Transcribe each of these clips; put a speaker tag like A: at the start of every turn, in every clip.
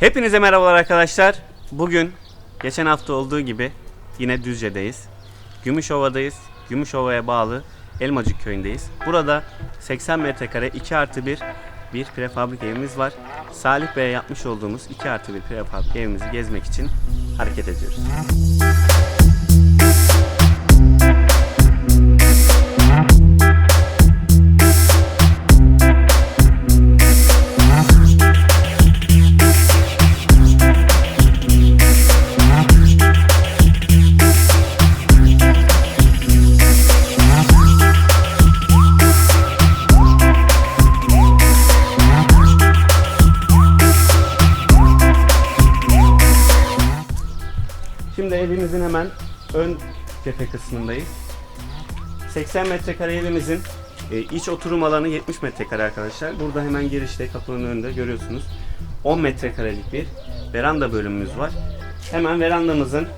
A: Hepinize merhabalar arkadaşlar. Bugün geçen hafta olduğu gibi yine Düzce'deyiz. Gümüşova'dayız. Gümüşova'ya bağlı Elmacık köyündeyiz. Burada 80 metrekare 2 artı 1 bir prefabrik evimiz var. Salih Bey'e yapmış olduğumuz 2 artı 1 prefabrik evimizi gezmek için hareket ediyoruz. Şimdi evimizin hemen ön cephe kısmındayız. 80 metrekare evimizin e, iç oturum alanı 70 metrekare arkadaşlar. Burada hemen girişte kapının önünde görüyorsunuz. 10 metrekarelik bir veranda bölümümüz var. Hemen verandamızın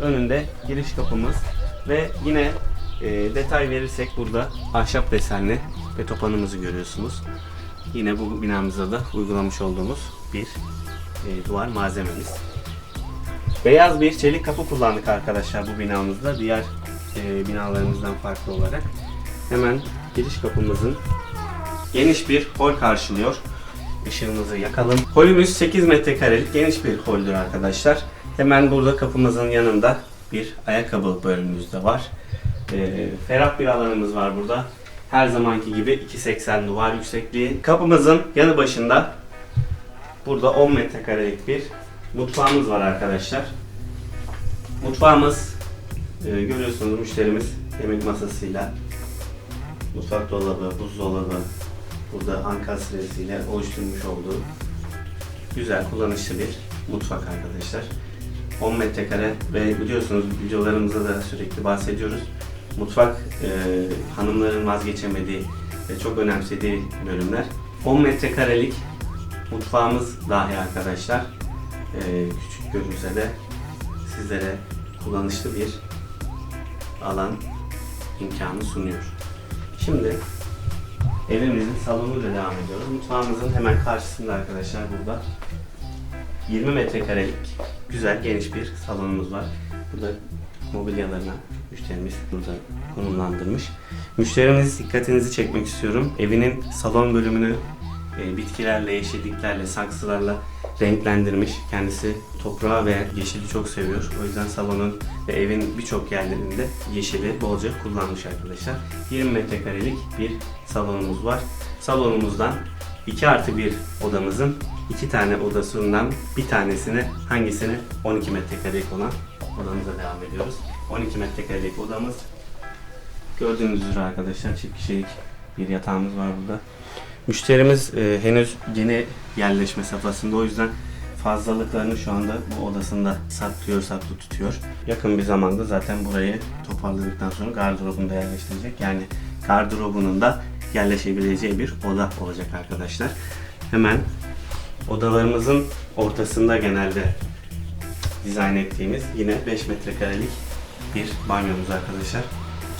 A: önünde giriş kapımız ve yine e, detay verirsek burada ahşap desenli betopanımızı görüyorsunuz. Yine bu binamızda da uygulamış olduğumuz bir e, duvar malzememiz. Beyaz bir çelik kapı kullandık arkadaşlar bu binamızda. Diğer e, binalarımızdan farklı olarak. Hemen giriş kapımızın geniş bir hol karşılıyor. Işığımızı yakalım. Holümüz 8 metrekarelik geniş bir holdür arkadaşlar. Hemen burada kapımızın yanında bir ayakkabı bölümümüz de var. E, ferah bir alanımız var burada. Her zamanki gibi 2.80 duvar yüksekliği. Kapımızın yanı başında burada 10 metrekarelik bir mutfağımız var arkadaşlar. Mutfağımız e, görüyorsunuz müşterimiz yemek masasıyla mutfak dolabı, buzdolabı burada ankasresiyle oluşturmuş olduğu güzel kullanışlı bir mutfak arkadaşlar. 10 metrekare ve biliyorsunuz videolarımızda da sürekli bahsediyoruz. Mutfak e, hanımların vazgeçemediği ve çok önemsediği bölümler. 10 metrekarelik mutfağımız dahi arkadaşlar e, küçük görünse de sizlere kullanışlı bir alan imkanı sunuyor. Şimdi evimizin salonuyla devam ediyoruz. Mutfağımızın hemen karşısında arkadaşlar burada 20 metrekarelik güzel geniş bir salonumuz var. Burada mobilyalarına müşterimiz burada konumlandırmış. Müşterimiz dikkatinizi çekmek istiyorum. Evinin salon bölümünü e, bitkilerle, yeşilliklerle, saksılarla renklendirmiş. Kendisi toprağı ve yeşili çok seviyor. O yüzden salonun ve evin birçok yerlerinde yeşili bolca kullanmış arkadaşlar. 20 metrekarelik bir salonumuz var. Salonumuzdan 2 artı 1 odamızın iki tane odasından bir tanesini hangisini 12 metrekarelik olan odamıza devam ediyoruz. 12 metrekarelik odamız gördüğünüz üzere arkadaşlar çift kişilik bir yatağımız var burada. Müşterimiz e, henüz yeni yerleşme safhasında o yüzden fazlalıklarını şu anda bu odasında saklıyor, saklı tutuyor. Yakın bir zamanda zaten burayı toparladıktan sonra gardırobunu da yerleştirecek. Yani gardırobunun da yerleşebileceği bir oda olacak arkadaşlar. Hemen odalarımızın ortasında genelde dizayn ettiğimiz yine 5 metrekarelik bir banyomuz arkadaşlar.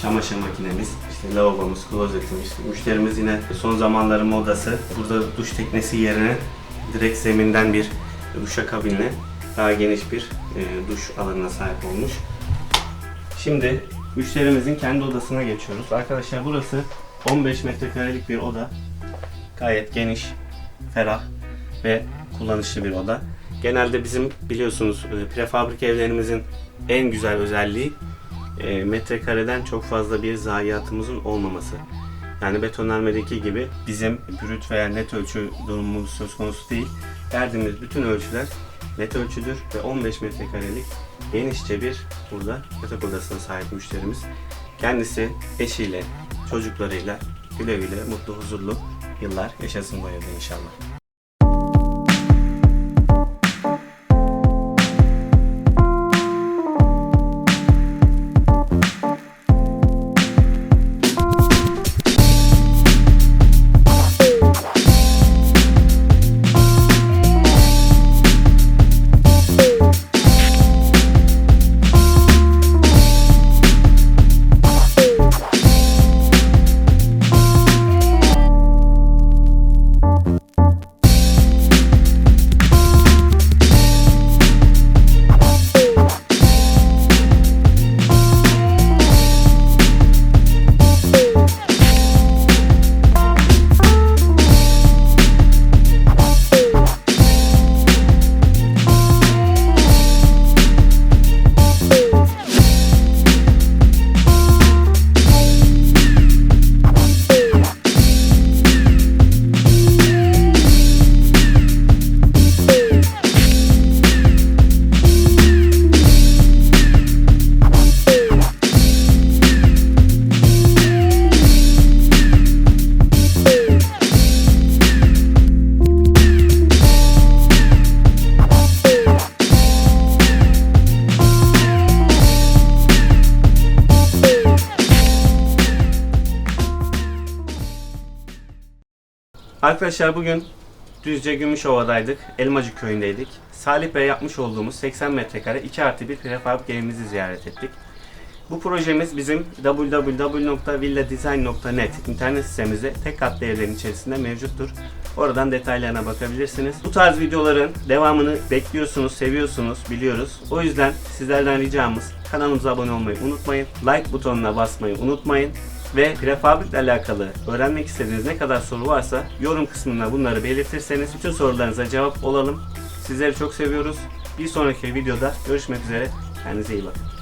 A: Çamaşır makinemiz, işte lavabomuz, klozetimiz. Müşterimiz yine son zamanların modası. Burada duş teknesi yerine direkt zeminden bir duşakabinle daha geniş bir e, duş alanına sahip olmuş. Şimdi müşterimizin kendi odasına geçiyoruz. Arkadaşlar burası 15 metrekarelik bir oda. Gayet geniş, ferah ve kullanışlı bir oda. Genelde bizim biliyorsunuz e, prefabrik evlerimizin en güzel özelliği e, metrekareden çok fazla bir zayiatımızın olmaması. Yani betonarmedeki gibi bizim brüt veya net ölçü durumumuz söz konusu değil. Verdiğimiz bütün ölçüler net ölçüdür ve 15 metrekarelik genişçe bir burada yatak odasına sahip müşterimiz. Kendisi eşiyle, çocuklarıyla güle güle mutlu huzurlu yıllar yaşasın bu evde inşallah. Arkadaşlar bugün Düzce Gümüşova'daydık. Elmacık köyündeydik. Salih Bey yapmış olduğumuz 80 metrekare 2 artı 1 prefabrik evimizi ziyaret ettik. Bu projemiz bizim www.villadesign.net internet sitemizde tek katlı evlerin içerisinde mevcuttur. Oradan detaylarına bakabilirsiniz. Bu tarz videoların devamını bekliyorsunuz, seviyorsunuz, biliyoruz. O yüzden sizlerden ricamız kanalımıza abone olmayı unutmayın. Like butonuna basmayı unutmayın. Ve prefabrikle alakalı öğrenmek istediğiniz ne kadar soru varsa yorum kısmına bunları belirtirseniz bütün sorularınıza cevap olalım. Sizleri çok seviyoruz. Bir sonraki videoda görüşmek üzere. Kendinize iyi bakın.